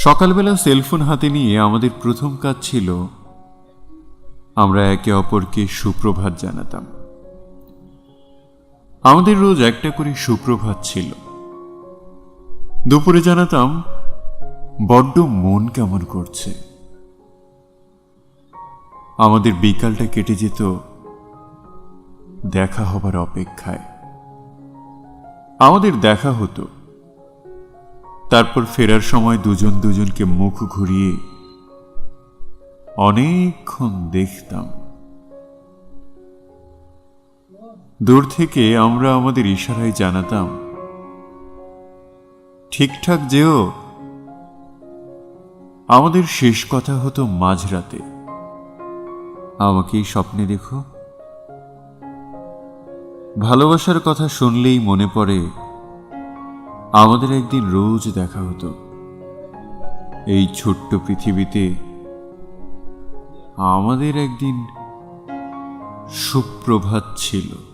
সকালবেলা সেলফোন হাতে নিয়ে আমাদের প্রথম কাজ ছিল আমরা একে অপরকে সুপ্রভাত জানাতাম। আমাদের রোজ একটা করে সুপ্রভাত ছিল। দুপুরে জানাতাম, বড্ড মন কেমন করছে। আমাদের বিকালটা কেটে যেত দেখা হবার অপেক্ষায়। আমাদের দেখা হতো তারপর ফেরার সময় দুজন দুজনকে মুখ ঘুরিয়ে অনেকক্ষণ দেখতাম। দূর থেকে আমরা আমাদের ইশারায় জানাতাম, ঠিকঠাক যেও। আমাদের শেষ কথা হতো মাঝরাতে। আমাকেই স্বপ্নে দেখো। ভালোবাসার কথা শুনলেই মনে পড়ে আমাদের একদিন রোজ দেখা হতো। এই ছোট্ট পৃথিবীতে আমাদের একদিন সুপ্রভাত ছিল।